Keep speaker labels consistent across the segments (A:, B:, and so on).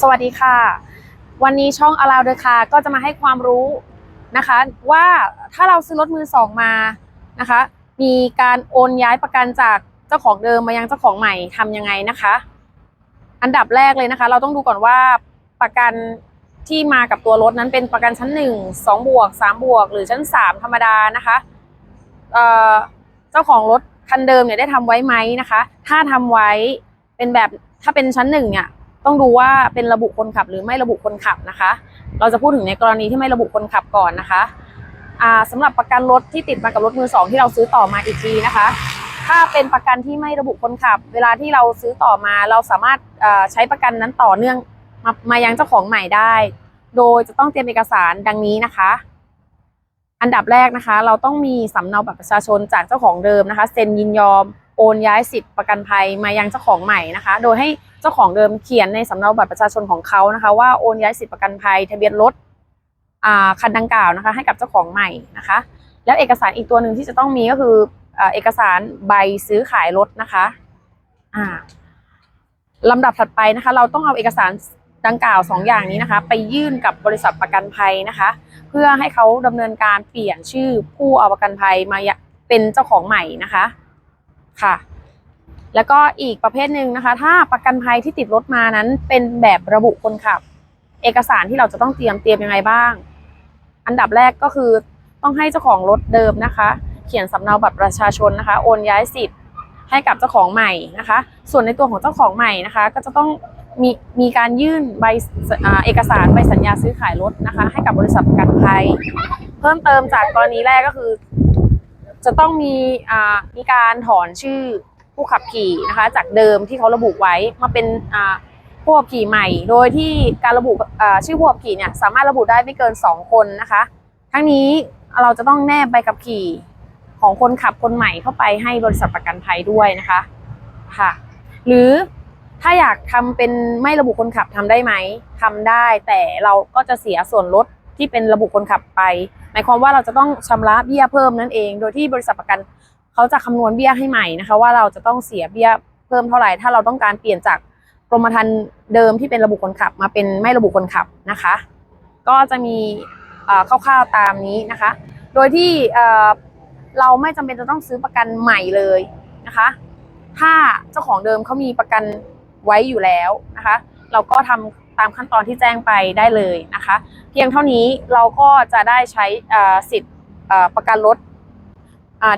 A: สวัสดีค่ะ วันนี้ช่อง Allow the Car ก็จะมาให้ความรู้นะคะ ว่าถ้าเราซื้อรถมือสองมานะคะ มีการโอนย้ายประกันจากเจ้าของเดิมมายังเจ้าของใหม่ทำยังไงนะคะ อันดับแรกเลยนะคะ เราต้องดูก่อนว่าประกันที่มากับตัวรถนั้นเป็นประกันชั้นหนึ่งสองบวกสามบวก หรือชั้นสามธรรมดานะคะเเจ้าของรถคันเดิมเนี่ยได้ทำไว้ไหมนะคะ ถ้าทำไว้เป็นแบบถ้าเป็นชั้นหนึ่งเนี่ย ต้องดูว่าเป็นระบุคนขับหรือไม่ระบุคนขับนะคะ เราจะพูดถึงในกรณีที่ไม่ระบุคนขับก่อนนะคะอ่าสำหรับประกันรถที่ติดมากับรถมือสองที่เราซื้อต่อมาอีกทีนะคะ ถ้าเป็นประกันที่ไม่ระบุคนขับ เวลาที่เราซื้อต่อมาเราสามารถอ่อใช้ประกันนั้นต่อเนื่องมามายังเจ้าของใหม่ได้ โดยจะต้องเตรียมเอกสารดังนี้นะคะ อันดับแรกนะคะ เราต้องมีสำเนาบัตรประชาชนจากเจ้าของเดิมนะคะเซ็นยินยอมโอนย้ายสิทธิ์ประกันภัยมายังเจ้าของใหม่นะคะ โดยให้ เจ้าของเดิมเขียนในสำเนาบัตรประชาชนของเขานะคะ ว่าโอนย้ายสิทธิประกันภัยทะเบียนรถคันดังกล่าวนะคะ ให้กับเจ้าของใหม่นะคะ แล้วเอกสารอีกตัวหนึ่งที่จะต้องมีก็คืออเอกสารใบซื้อขายรถนะคะอ่าลำดับถัดไปนะคะ เราต้องเอาเอกสารดังกล่าวสองอย่างนี้นะคะ ไปยื่นกับบริษัทประกันภัยนะคะ เพื่อให้เขาดำเนินการเปลี่ยนชื่อผู้เอาประกันภัยมาเป็นเจ้าของใหม่นะคะ ค่ะ แล้วก็อีกประเภทหนึ่งนะคะ ถ้าประกันภัยที่ติดรถมานั้น เป็นแบบระบุคนขับ เอกสารที่เราจะต้องเตรียมเตรียมยังไงบ้าง อันดับแรกก็คือต้องให้เจ้าของรถเดิมนะคะ เขียนสำเนาบัตรประชาชนนะคะ โอนย้ายสิทธิ์ให้กับเจ้าของใหม่นะคะ ส่วนในตัวของเจ้าของใหม่นะคะ ก็จะต้องมีมีการยื่นใบเอกสารใบสัญญาซื้อขายรถนะคะ ให้กับบริษัทประกันภัย เพิ่มเติมจากกรณีแรกก็คือ จะต้องมีอ่ามีการถอนชื่อ ผู้ขับขี่นะคะ จากเดิมที่เขาระบุไว้มาเป็นผู้ขับขี่ใหม่ โดยที่การระบุชื่อผู้ขับขี่เนี่ยสามารถระบุได้ไม่เกิน 2 คนนะคะ ทั้งนี้เราจะต้องแนบใบขับขี่ของคนขับคนใหม่เข้าไปให้บริษัทประกันภัยด้วยนะคะค่ะ หรือถ้าอยากทำเป็นไม่ระบุคนขับทำได้ไหมทำได้ แต่เราก็จะเสียส่วนลดที่เป็นระบุคนขับไป หมายความว่าเราจะต้องชำระเบี้ยเพิ่มนั่นเอง โดยที่บริษัทประกัน เขาจะคำนวณเบี้ยให้ใหม่นะคะ ว่าเราจะต้องเสียเบี้ยเพิ่มเท่าไหร่ ถ้าเราต้องการเปลี่ยนจากกรมธรรม์เดิมที่เป็นระบุคนขับ มาเป็นไม่ระบุคนขับนะคะ ก็จะมีเอ่อคร่าวๆตามนี้นะคะ โดยที่เราไม่จำเป็นจะต้องซื้อประกันใหม่เลยนะคะ ถ้าเจ้าของเดิมเขามีประกันไว้อยู่แล้วนะคะ เราก็ทำตามขั้นตอนที่แจ้งไปได้เลยนะคะ เพียงเท่านี้เราก็จะได้ใช้สิทธิ์ประกันรถ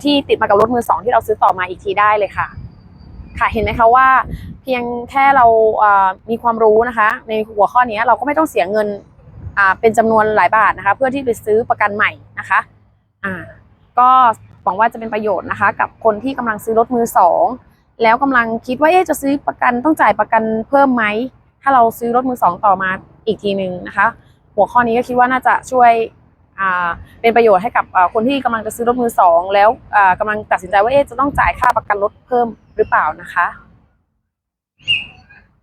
A: ที่ติดมากับรถมือสองที่เราซื้อต่อมาอีกทีได้เลยค่ะ ค่ะเห็นไหมคะว่า เพียงแค่เรามีความรู้นะคะ ในหัวข้อนี้เราก็ไม่ต้องเสียเงินเป็นจำนวนหลายบาทนะคะ เพื่อที่ไปซื้อประกันใหม่นะคะก็หวังว่าจะเป็นประโยชน์นะคะ กับคนที่กำลังซื้อรถมือสองแล้วกำลังคิดว่าจะซื้อประกันต้องจ่ายประกันเพิ่มไหมถ้าเราซื้อรถมือสองต่อมาอีกทีหนึ่งนะคะ หัวข้อนี้ก็คิดว่าน่าจะช่วย เป็นประโยชน์ให้กับคนที่กำลังจะซื้อรถมือสองแล้วกำกำลังตัดสินใจว่าเอ๊ะจะต้องจ่ายค่าประกันรถเพิ่มหรือเปล่านะคะ